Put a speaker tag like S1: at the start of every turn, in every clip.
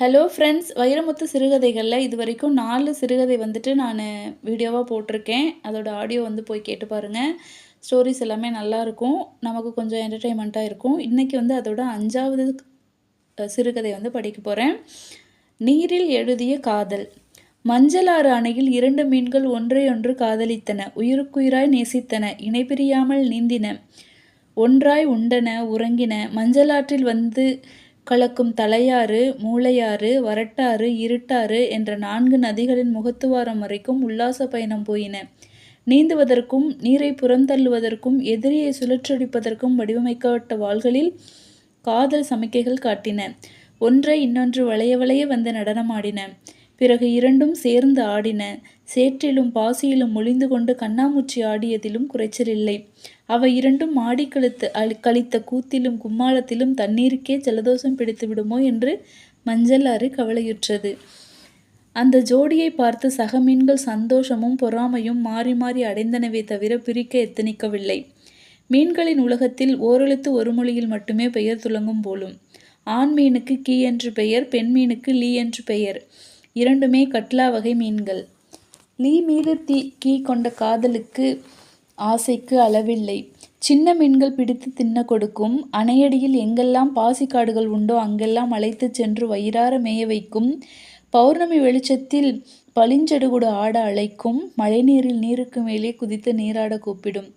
S1: Hello friends Vairamuthu சிறுகதைகளில் இது வரைக்கும் நாலு சிறுகதை வந்துட்டு நான் வீடியோவாக போட்டிருக்கேன். அதோடய ஆடியோ வந்து போய் கேட்டு பாருங்கள் ஸ்டோரிஸ் எல்லாமே நல்லாயிருக்கும் நமக்கு கொஞ்சம் என்டர்டெயின்மெண்ட்டாக இருக்கும். இன்றைக்கி வந்து அதோட அஞ்சாவது சிறுகதை வந்து படிக்க போகிறேன் நீரில் எழுதிய காதல். மஞ்சளாறு அணையில் இரண்டு மீன்கள் ஒன்றையொன்று காதலித்தன. உயிருக்குயிராய் நேசித்தன. இணைபிரியாமல் நீந்தின. ஒன்றாய் உண்டன உறங்கின. மஞ்சளாற்றில் வந்து கலக்கும் தலையாறு மூளையாறு வரட்டாறு இருட்டாறு என்ற நான்கு நதிகளின் முகத்துவாரம் வரைக்கும் உல்லாச பயணம் போயின. நீந்துவதற்கும் நீரை புறந்தள்ளுவதற்கும் எதிரியை சுழற்றடிப்பதற்கும் வடிவமைக்கப்பட்ட வாள்களில் காதல் சமிக்கைகள் காட்டின. ஒன்றை இன்னொன்று வளைய வளைய வந்து நடனமாடின. பிறகு இரண்டும் சேர்ந்து ஆடின. சேற்றிலும் பாசியிலும் ஒளிந்து கொண்டு கண்ணாமூச்சி ஆடியதிலும் குறைச்சலில்லை அவை இரண்டும் ஆடி கழித்து அழி கழித்த கூத்திலும் கும்மாளத்திலும் தண்ணீருக்கே ஜலதோஷம் பிடித்து விடுமோ என்று மஞ்சள் ஆறு கவலையுற்றது. அந்த ஜோடியை பார்த்து சக மீன்கள் சந்தோஷமும் பொறாமையும் மாறி மாறி அடைந்தனவே தவிர பிரிக்க எத்தனிக்கவில்லை. மீன்களின் உலகத்தில் ஓரெழுத்து ஒரு மொழியில் மட்டுமே பெயர் துலங்கும் போலும். ஆண் மீனுக்கு கீ என்று பெயர் பெண் மீனுக்கு லீ என்று பெயர். இரண்டுமே கட்லா வகை மீன்கள். லீ மீது தீ கீ கொண்ட காதலுக்கு ஆசைக்கு அளவில்லை. சின்ன மீன்கள் பிடித்து தின்ன கொடுக்கும். அணையடியில் எங்கெல்லாம் பாசிக்காடுகள் உண்டோ அங்கெல்லாம் அழைத்து சென்று வயிறார மேய வைக்கும். பௌர்ணமி வெளிச்சத்தில் பளிஞ்செடுகுடு ஆட அழைக்கும். மழைநீரில் நீருக்கு மேலே குதித்து நீராட கூப்பிடும்.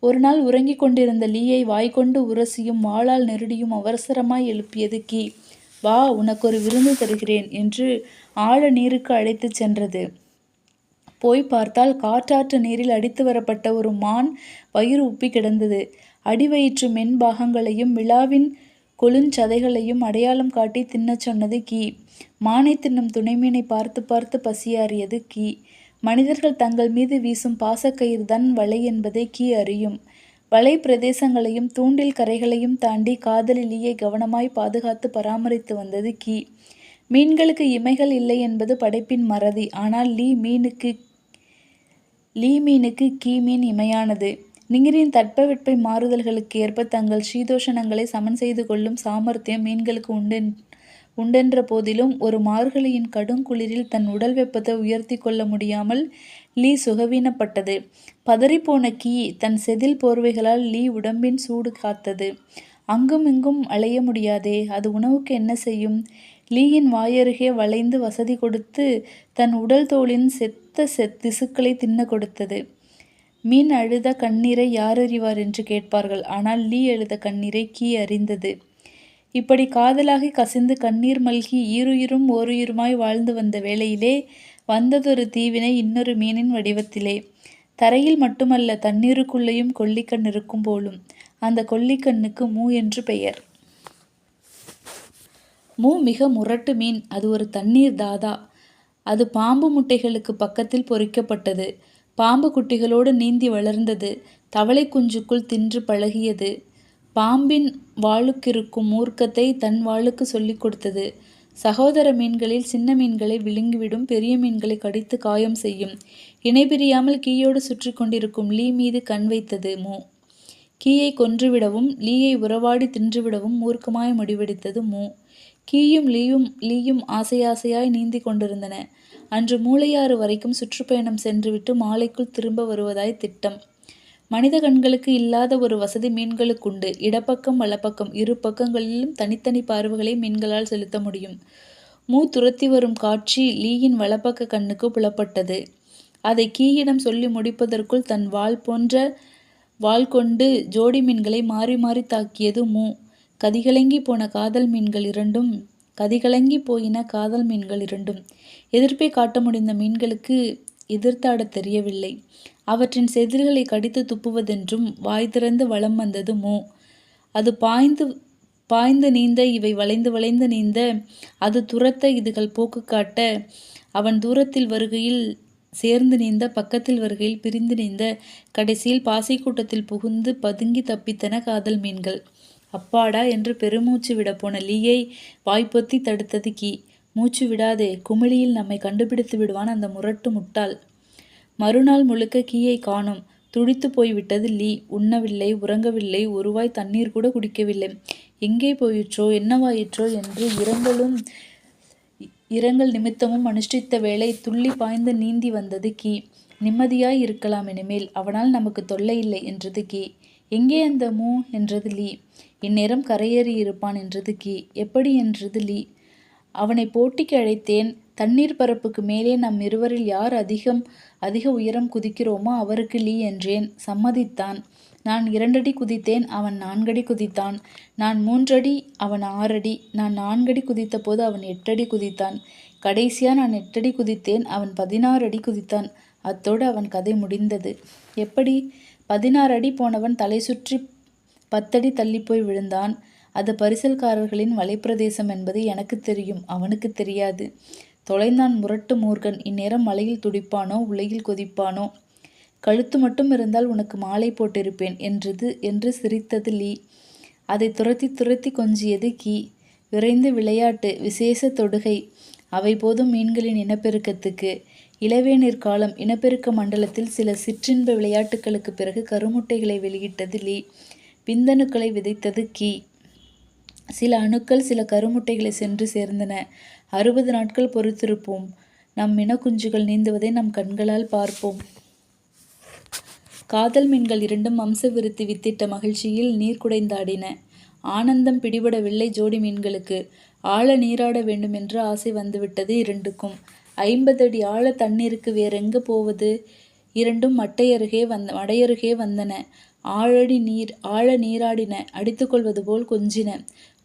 S1: ஒரு நாள் உறங்கிக் கொண்டிருந்த லீயை வாய்க்கொண்டு உரசியும் வாளால் நெருடியும் அவசரமாய் எழுப்பியது கீ. வா உனக்கொரு விருந்து தருகிறேன் என்று ஆழ நீருக்கு அழைத்துச் சென்றது. போய் பார்த்தால் காற்றாற்று நீரில் அடித்து வரப்பட்ட ஒரு மான் வயிறு உப்பி கிடந்தது. அடிவயிற்று மென்பாகங்களையும் விழாவின் கொழுஞ்சதைகளையும் அடையாளம் காட்டி தின்னச் சொன்னது கீ. மானை தின்னும் துணைமீனை பார்த்து பார்த்து பசியாறியது கீ. மனிதர்கள் தங்கள் மீது வீசும் பாசக்கயிறுதான் வலை என்பதை கீ அறியும். வலை பிரதேசங்களையும் தூண்டில் கரைகளையும் தாண்டி காதலிலேயே கவனமாய் பாதுகாத்து பராமரித்து வந்தது கீ. மீன்களுக்கு இமைகள் இல்லை என்பது படைப்பின் மறதி. ஆனால் லீ மீனுக்கு லீ மீனுக்கு கீ மீன் இமையானது. நீரின் தட்பவெட்ப மாறுதல்களுக்கு ஏற்ப தங்கள் சீதோஷணங்களை சமன் செய்து கொள்ளும் சாமர்த்தியம் மீன்களுக்கு உண்டென் உண்டென்ற போதிலும் ஒரு மார்கழியின் கடும் குளிரில் தன் உடல் வெப்பத்தை உயர்த்தி கொள்ள முடியாமல் லீ சுகவீனப்பட்டது. பதறிப்போன கீ தன் செதில் போர்வைகளால் லீ உடம்பின் சூடு காத்தது. அங்கும் இங்கும் அலைய முடியாதே அது உணவுக்கு என்ன செய்யும்? லீயின் வாயருகே வளைந்து வசதி கொடுத்து தன் உடல் தோளின் செத்த செத் திசுக்களை தின்ன கொடுத்தது. மீன் அழுத கண்ணீரை யார் அறிவார் என்று கேட்பார்கள். ஆனால் லீ அழுத கண்ணீரை கீ அறிந்தது. இப்படி காதலாகி கசிந்து கண்ணீர் மல்கி ஈருயிரும் ஓருயிருமாய் வாழ்ந்து வந்த வேளையிலே வந்ததொரு தீவினை இன்னொரு மீனின் வடிவத்திலே. தரையில் மட்டுமல்ல தண்ணீருக்குள்ளேயும் கொல்லிக்கண் இருக்கும் போலும். அந்த கொல்லிக்கண்ணுக்கு மூ என்று பெயர். மூ மிக முரட்டு மீன். அது ஒரு தண்ணீர் தாதா. அது பாம்பு முட்டைகளுக்கு பக்கத்தில் பொறிக்கப்பட்டது. பாம்பு குட்டிகளோடு நீந்தி வளர்ந்தது. தவளை குஞ்சுக்குள் தின்று பழகியது. பாம்பின் வாளுக்கிருக்கும் மூர்க்கத்தை தன் வாளுக்கு சொல்லிக் கொடுத்தது. சகோதர மீன்களில் சின்ன மீன்களை விழுங்கிவிடும் பெரிய மீன்களை கடித்து காயம் செய்யும். இணைபிரியாமல் கீயோடு சுற்றி கொண்டிருக்கும் லீ மீது கண் வைத்தது மூ. கீயை கொன்றுவிடவும் லீயை உறவாடி தின்றுவிடவும் மூர்க்கமாய் முடிவெடுத்தது மூ. கீயும் லீயும் லீயும் ஆசையாசையாய் நீந்தி கொண்டிருந்தன. அன்று மூளையாறு வரைக்கும் சுற்றுப்பயணம் சென்றுவிட்டு மாலைக்குள் திரும்ப வருவதாய் திட்டம். மனித கண்களுக்கு இல்லாத ஒரு வசதி மீன்களுக்குண்டு. இடப்பக்கம் வலப்பக்கம் இரு பக்கங்களிலும் தனித்தனி பார்வைகளை மீன்களால் செலுத்த முடியும். மூ துரத்தி வரும் காட்சி லீயின் வலப்பக்க கண்ணுக்கு புலப்பட்டது. அதை கீயிடம் சொல்லி முடிப்பதற்குள் தன் வாள் போன்ற வாள் கொண்டு ஜோடி மீன்களை மாறி மாறி தாக்கியது மூ. கதிகலங்கி போன காதல் மீன்கள் இரண்டும் கதிகலங்கி போயின காதல் மீன்கள் இரண்டும். எதிர்ப்பை காட்ட முடிந்த மீன்களுக்கு எதிர்த்தாடத் தெரியவில்லை. அவற்றின் செதில்களை கடித்து துப்புவதென்றும் வாய் திறந்து வளம் வந்தது மோ. அது பாய்ந்து பாய்ந்து நீந்த இவை வளைந்து வளைந்து நீந்த அது துரத்த இதுகள் போக்கு காட்ட அவன் தூரத்தில் வருகையில் சேர்ந்து நீந்த பக்கத்தில் வருகையில் பிரிந்து நீந்த கடைசியில் பாசை கூட்டத்தில் புகுந்து பதுங்கி தப்பித்தன காதல் மீன்கள். அப்பாடா என்று பெருமூச்சு விடப்போன லீயை வாய்ப்பொத்தி தடுத்தது கீ. மூச்சு விடாதே குமிழியில் நம்மை கண்டுபிடித்து விடுவான் அந்த முரட்டு முட்டாள். மறுநாள் முழுக்க கீயை காணும். துடித்து போய்விட்டது லீ. உண்ணவில்லை உறங்கவில்லை ஒருவாய் தண்ணீர் கூட குடிக்கவில்லை. எங்கே போயிற்றோ என்னவாயிற்றோ என்று இரங்கலும் இரங்கல் நிமித்தமும் அனுஷ்டித்த வேளை துள்ளி பாய்ந்து நீந்தி வந்தது கீ. நிம்மதியாய் இருக்கலாம் இனிமேல் அவனால் நமக்கு தொல்லை இல்லை என்றது கீ. எங்கே அந்த மூ என்றது லீ? இந்நேரம் கரையேறி இருப்பான் என்றது கீ. எப்படி என்றது லீ? அவனை போட்டிக்கு அழைத்தேன். தண்ணீர் பரப்புக்கு மேலே நம் இருவரில் யார் அதிகம் அதிக உயரம் குதிக்கிறோமோ அவருக்கு லீ என்றேன். சம்மதித்தான். நான் இரண்டடி குதித்தேன் அவன் நான்கடி குதித்தான். நான் மூன்றடி அவன் ஆறடி. நான் நான்கடி குதித்தபோது அவன் எட்டடி குதித்தான். கடைசியாக நான் எட்டடி குதித்தேன் அவன் பதினாறு அடி குதித்தான். அத்தோடு அவன் கதை முடிந்தது. எப்படி? பதினாறு அடி போனவன் தலை சுற்றி பத்தடி தள்ளிப்போய் விழுந்தான். அது பரிசல்காரர்களின் வலைப்பிரதேசம் என்பது எனக்கு தெரியும் அவனுக்கு தெரியாது. தொலைந்தான் முரட்டு மூர்கன் இந்நேரம் மலையில் துடிப்பானோ உலகில் கொதிப்பானோ? கழுத்து மட்டும் இருந்தால் உனக்கு மாலை போட்டிருப்பேன் என்றது என்று சிரித்தது லீ. அதை துரத்தி துரத்தி கொஞ்சியது கீ. விரைந்து விளையாட்டு விசேஷ தொடுகை. அவை போதும் மீன்களின் இனப்பெருக்கத்துக்கு. இளவேநீர் காலம் இனப்பெருக்க மண்டலத்தில் சில சிற்றின்ப விளையாட்டுகளுக்கு பிறகு கருமுட்டைகளை வெளியிட்டது லீ. விந்தணுக்களை விதைத்தது கி. சில அணுக்கள் சில கருமுட்டைகளை சென்று சேர்ந்தன. அறுபது நாட்கள் பொறுத்திருப்போம். நம் இனக்குஞ்சுகள் நீந்துவதை நம் கண்களால் பார்ப்போம். காதல் மீன்கள் இரண்டும் வம்ச விருத்தி வித்திட்ட மகிழ்ச்சியில் நீர் குடைந்தாடின. ஆனந்தம் பிடிபடவில்லை ஜோடி மீன்களுக்கு. ஆழ நீராட வேண்டுமென்று ஆசை வந்துவிட்டது இரண்டுக்கும். ஐம்பது அடி ஆழ தண்ணீருக்கு வேறெங்கு போவது? இரண்டும் மட்டையருகே வந்த மடையருகே வந்தன. ஆழடி நீர் ஆழ நீராடின அடித்துக்கொள்வது போல் கொஞ்சின.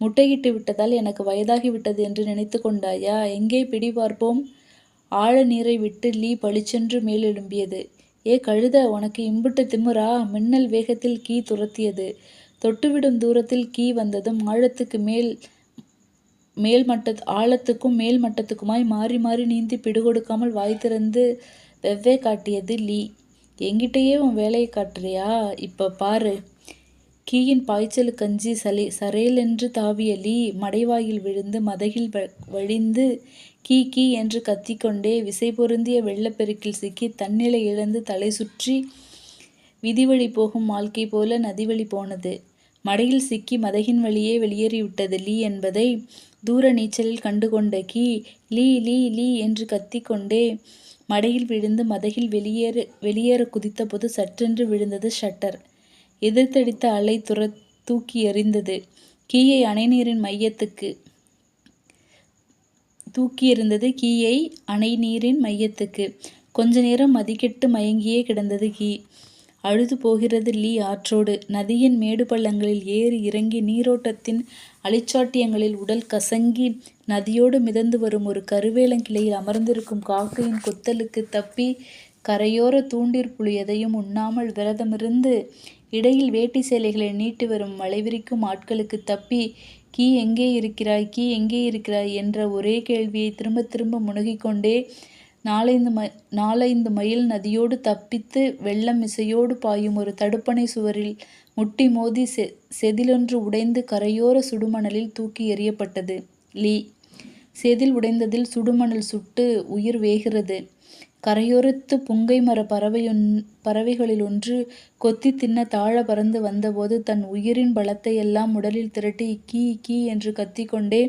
S1: முட்டையிட்டு விட்டதால் எனக்கு வயதாகிவிட்டது என்று நினைத்து கொண்டாயா? எங்கே பிடி பார்ப்போம்? ஆழ நீரை விட்டு லீ பளிச்சென்று மேலெழும்பியது ஏ கழுத உனக்கு இம்புட்டு திமுறா? மின்னல் வேகத்தில் கீ துரத்தியது. தொட்டுவிடும் தூரத்தில் கீ வந்ததும் ஆழத்துக்கு மேல் மேல்மட்ட ஆழத்துக்கும் மேல் மட்டத்துக்குமாய் மாறி மாறி நீந்தி பிடுகொடுக்காமல் வாய் திறந்து வெவ்வே காட்டியது லீ எங்கிட்டயே உன் வேலையை காட்டுறியா? இப்போ பாரு. கீயின் பாய்ச்சலுக்கஞ்சி சலி சரேலென்று தாவிய லீ மடைவாயில் விழுந்து மதகில் வழிந்து கீ கீ என்று கத்திக்கொண்டே விசை பொருந்திய வெள்ளப்பெருக்கில் சிக்கி தன்னிலை இழந்து தலை சுற்றி விதிவழி போகும் வாழ்க்கை போல நதிவழி போனது. மடையில் சிக்கி மதகின் வழியே வெளியேறிவிட்டது லீ என்பதை தூர நீச்சலில் கண்டுகொண்ட கீ லீ லீ லீ என்று கத்திக்கொண்டே மடையில் விழுந்து மதகில் வெளியேற வெளியேற குதித்தபோது சற்றென்று விழுந்தது ஷட்டர். எதிர்த்தடித்த அலை துர தூக்கி எறிந்தது. கீயை அணைநீரின் மையத்துக்கு தூக்கி எறிந்தது கீயை அணைநீரின் மையத்துக்கு. கொஞ்ச நேரம் மதிக்கெட்டு மயங்கியே கிடந்தது கீ. அழுது போகிறது லீ ஆற்றோடு. நதியின் மேடு பள்ளங்களில் ஏறி இறங்கி நீரோட்டத்தின் அழிச்சாட்டியங்களில் உடல் கசங்கி நதியோடு மிதந்து வரும் ஒரு கருவேலங்கிளையில் அமர்ந்திருக்கும் காக்கையின் கொத்தலுக்கு தப்பி கரையோர தூண்டிற் புலி எதையும் உண்ணாமல் விரதமிருந்து இடையில் வேட்டி சேலைகளை நீட்டி வரும் மலைவிரிக்கும் ஆட்களுக்கு தப்பி கீ எங்கே இருக்கிறாய்? கீ எங்கே இருக்கிறாய்? என்ற ஒரே கேள்வியை திரும்ப திரும்ப முனகிக்கொண்டே நாலைந்து ம நாலைந்து மைல் நதியோடு தப்பித்து வெள்ளம் இசையோடு பாயும் ஒரு தடுப்பணை சுவரில் முட்டி மோதி செ செதிலொன்று உடைந்து கரையோர சுடுமணலில் தூக்கி எறியப்பட்டது. லீ. செதில் உடைந்ததில் சுடுமணல் சுட்டு உயிர் வேகிறது. கரையோரத்து புங்கை மர பறவையொன் பறவைகளில் ஒன்று கொத்தி தின்ன தாழ பறந்து வந்தபோது தன் உயிரின் பலத்தை எல்லாம் உடலில் திரட்டி கீ கீ என்று கத்திக்கொண்டே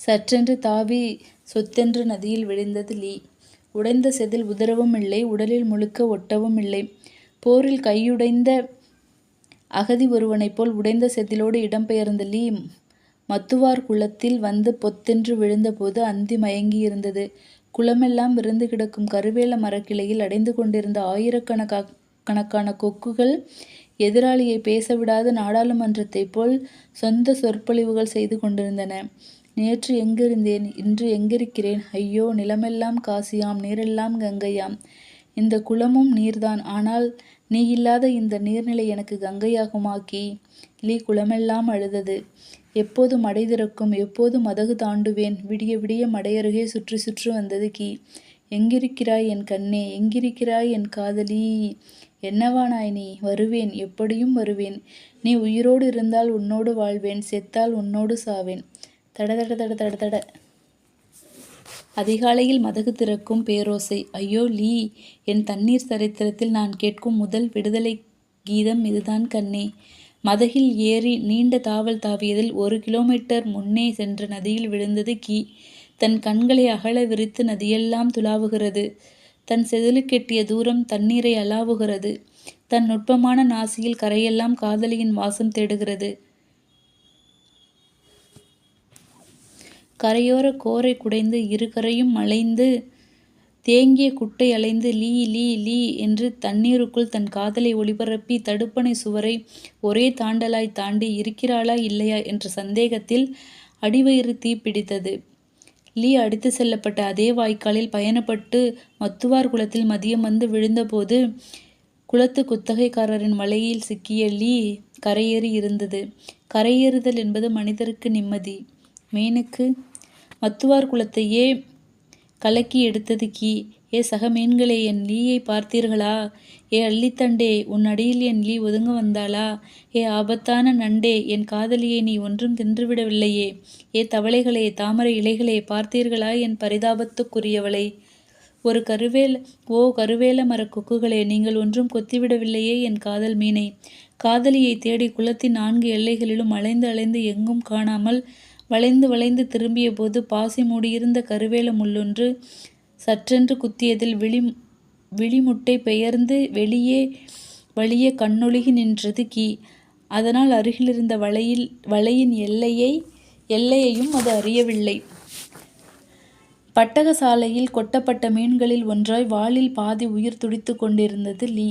S1: சற்றென்று தாவி சொத்தென்று நதியில் விழுந்தது லீ. உடைந்த செதில் உதரவும் இல்லை உடலில் முழுக்க ஒட்டவும் இல்லை போரில் கையுடைந்த அகதி ஒருவனைப் போல் உடைந்த செதிலோடு இடம்பெயர்ந்த லீ மத்துவார் குளத்தில் வந்து பொத்தென்று விழுந்தபோது அந்தி மயங்கியிருந்தது. குளமெல்லாம் விருந்து கிடக்கும் கருவேல மரக்கிளையில் அடைந்து கொண்டிருந்த ஆயிரக்கணக்கா கணக்கான கொக்குகள் எதிராளியை பேசவிடாத நாடாளுமன்றத்தைப் போல் சொந்த சொற்பொழிவுகள் செய்து கொண்டிருந்தன. நேற்று எங்கிருந்தேன்? இன்று எங்கிருக்கிறேன்? ஐயோ நிலமெல்லாம் காசியாம் நீரெல்லாம் கங்கையாம். இந்த குளமும் நீர்தான். ஆனால் நீ இல்லாத இந்த நீர்நிலை எனக்கு கங்கையாகுமாக்கி லீ குளமெல்லாம் அழுதது. எப்போது மடை திறக்கும்? எப்போது மதகு தாண்டுவேன்? விடிய விடிய மடையருகே சுற்றி சுற்றி வந்தது கீ? எங்கிருக்கிறாய் என் கண்ணே? எங்கிருக்கிறாய் என் காதலி? என்னவானாய் நீ? வருவேன். எப்படியும் வருவேன். நீ உயிரோடு இருந்தால் உன்னோடு வாழ்வேன். செத்தால் உன்னோடு சாவேன். தட தட தட தட தட. அதிகாலையில் மதகு திறக்கும் பேரோசை. ஐயோ லீ என் தண்ணீர் சரித்திரத்தில் நான் கேட்கும் முதல் விடுதலை கீதம் இதுதான் கண்ணே. மதகில் ஏறி நீண்ட தாவல் தாவியதில் ஒரு கிலோமீட்டர் முன்னே சென்ற நதியில் விழுந்தது கீ. தன் கண்களை அகல விரித்து நதியெல்லாம் துலாவுகிறது. தன் செதிலுக்கெட்டிய தூரம் தண்ணீரை அலாவுகிறது. தன் நுட்பமான நாசியில் கரையெல்லாம் காதலியின் வாசம் தேடுகிறது. கரையோர கோரை குடைந்து இருகரையும் அலைந்து தேங்கிய குட்டை அலைந்து லீ லீ லீ என்று தண்ணீருக்குள் தன் காதலை ஒளிபரப்பி தடுப்பணை சுவரை ஒரே தாண்டலாய் தாண்டி இருக்கிறாளா இல்லையா என்ற சந்தேகத்தில் அடிவயிறு தீப்பிடித்தது லீ அடித்து செல்லப்பட்ட அதே வாய்க்காலில் பயணப்பட்டு மத்துவார் குளத்தில் மதியம் வந்து விழுந்தபோது குளத்து குத்தகைக்காரரின் மலையில் சிக்கிய லீ கரையேறி இருந்தது. கரையேறுதல் என்பது மனிதருக்கு நிம்மதி. மீனுக்கு மத்துவார் குலத்தையே கலக்கி எடுத்தது கீ. ஏ சக மீன்களே என் லீயை பார்த்தீர்களா? ஏ அள்ளித்தண்டே உன் அடியில் என் லீ ஒதுங்க வந்தாளா? ஏ ஆபத்தான நண்டே என் காதலியை நீ ஒன்றும் தின்றுவிடவில்லையே. ஏ தவளைகளே தாமரை இலைகளே பார்த்தீர்களா என் பரிதாபத்துக்குரியவளை? ஒரு கருவேல ஓ கருவேல மர கொக்குகளே நீங்கள் ஒன்றும் கொத்திவிடவில்லையே என் காதல் மீனை. காதலியை தேடி குளத்தின் நான்கு எல்லைகளிலும் அலைந்து அலைந்து எங்கும் காணாமல் வளைந்து வளைந்து திரும்பிய போது பாசி மூடியிருந்த கருவேல முள்ளொன்று சற்றென்று குத்தியதில் விழி விழிமுட்டை பெயர்ந்து வெளியே வழியே கண்ணொழுகி நின்றது கீ. அதனால் அருகிலிருந்த வலையில் வலையின் எல்லையை எல்லையையும் அது அறியவில்லை. பட்டகசாலையில் கொட்டப்பட்ட மீன்களில் ஒன்றாய் வாளில் பாதி உயிர் துடித்து கொண்டிருந்தது லீ.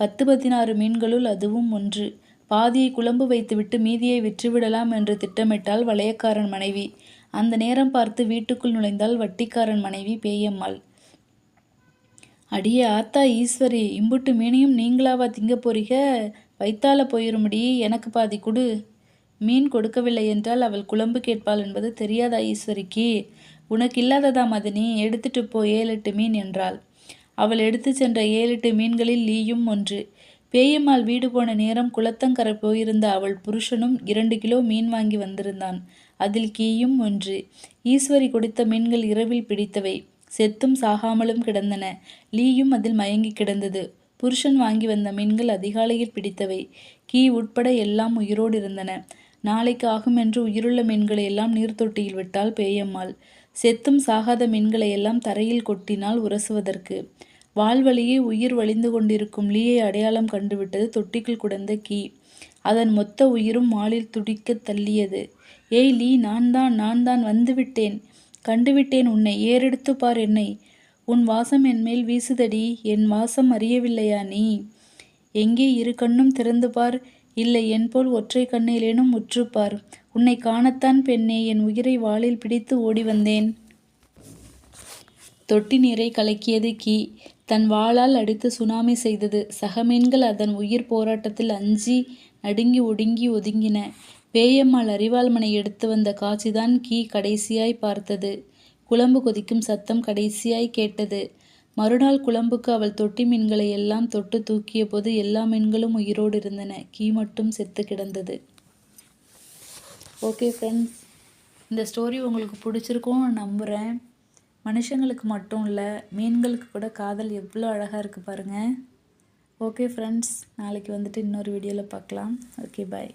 S1: பத்து பதினாறு மீன்களுள் அதுவும் ஒன்று. பாதியை குழம்பு வைத்துவிட்டு மீதியை விற்றுவிடலாம் என்று திட்டமிட்டாள் வளையக்காரன் மனைவி. அந்த நேரம் பார்த்து வீட்டுக்குள் நுழைந்தால் வட்டிக்காரன் மனைவி பேயம்மாள். அடியே ஆத்தா ஈஸ்வரி இம்புட்டு மீனையும் நீங்களாவா திங்க போறீக? வைத்தால போயிருமுடி எனக்கு பாதி குடு. மீன் கொடுக்கவில்லை என்றால் அவள் குழம்பு கேட்பாள் என்பது தெரியாதா ஈஸ்வரிக்கு? உனக்கு இல்லாததா மதனி? எடுத்துட்டு போ ஏழு எட்டு மீன் என்றாள். அவள் எடுத்து சென்ற ஏழு எட்டு மீன்களில் லீயும் ஒன்று. பேயம்மாள் வீடு போன நேரம் குளத்தங்கரை போயிருந்த அவள் புருஷனும் இரண்டு கிலோ மீன் வாங்கி வந்திருந்தான். அதில் கீயும் ஒன்று. ஈஸ்வரி கொடுத்த மீன்கள் இரவில் பிடித்தவை. செத்தும் சாகாமலும் கிடந்தன. லீயும் அதில் மயங்கி கிடந்தது. புருஷன் வாங்கி வந்த மீன்கள் அதிகாலையில் பிடித்தவை. கீ உட்பட எல்லாம் உயிரோடு இருந்தன. நாளைக்கு ஆகும் என்று உயிருள்ள மீன்களை எல்லாம் நீர்த்தொட்டியில் விட்டால் பேயம்மாள். செத்தும் சாகாத மீன்களை எல்லாம் தரையில் கொட்டினால் உரசுவதற்கு. வாழ்வழியே உயிர் வழிந்து கொண்டிருக்கும் லீயை அடையாளம் கண்டுவிட்டது தொட்டிக்குள் குடந்த கீ. அதன் மொத்த உயிரும் மாலில் துடிக்க தள்ளியது. ஏய் லீ நான் தான் நான் தான் வந்துவிட்டேன். கண்டுவிட்டேன் உன்னை. ஏறெடுத்து பார் என்னை. உன் வாசம் என் மேல் வீசுதடி. என் வாசம் அறியவில்லையா நீ? எங்கே இரு கண்ணும் திறந்து பார். இல்லை என் போல் ஒற்றை கண்ணிலேனும் முற்றுப்பார் உன்னை காணத்தான் பெண்ணே. என் உயிரை வாளில் பிடித்து ஓடி வந்தேன். தொட்டி நீரை கலக்கியது கீ. தன் வாளால் அடித்து சுனாமி செய்தது. சக மீன்கள் அதன் உயிர் போராட்டத்தில் அஞ்சி நடுங்கி ஒடுங்கி ஒதுங்கின. பேயம்மாள் அரிவாள்மனை எடுத்து வந்த காட்சிதான் கீ கடைசியாய் பார்த்தது. குழம்பு கொதிக்கும் சத்தம் கடைசியாய் கேட்டது. மறுநாள் குழம்புக்கு அவள் தொட்டி மீன்களை எல்லாம் தொட்டு தூக்கிய போது எல்லா மீன்களும் உயிரோடு இருந்தன. கீ மட்டும் செத்து கிடந்தது. ஓகே ஃப்ரெண்ட்ஸ் இந்த ஸ்டோரி உங்களுக்கு பிடிச்சிருக்கும்னு நம்புகிறேன் மனுஷங்களுக்கு மட்டும் இல்லை மீன்களுக்கு கூட காதல் எவ்வளோ அழகாக இருக்குது பாருங்கள் ஓகே ஃப்ரெண்ட்ஸ் நாளைக்கு வந்துட்டு இன்னொரு வீடியோவில் பார்க்கலாம். Okay bye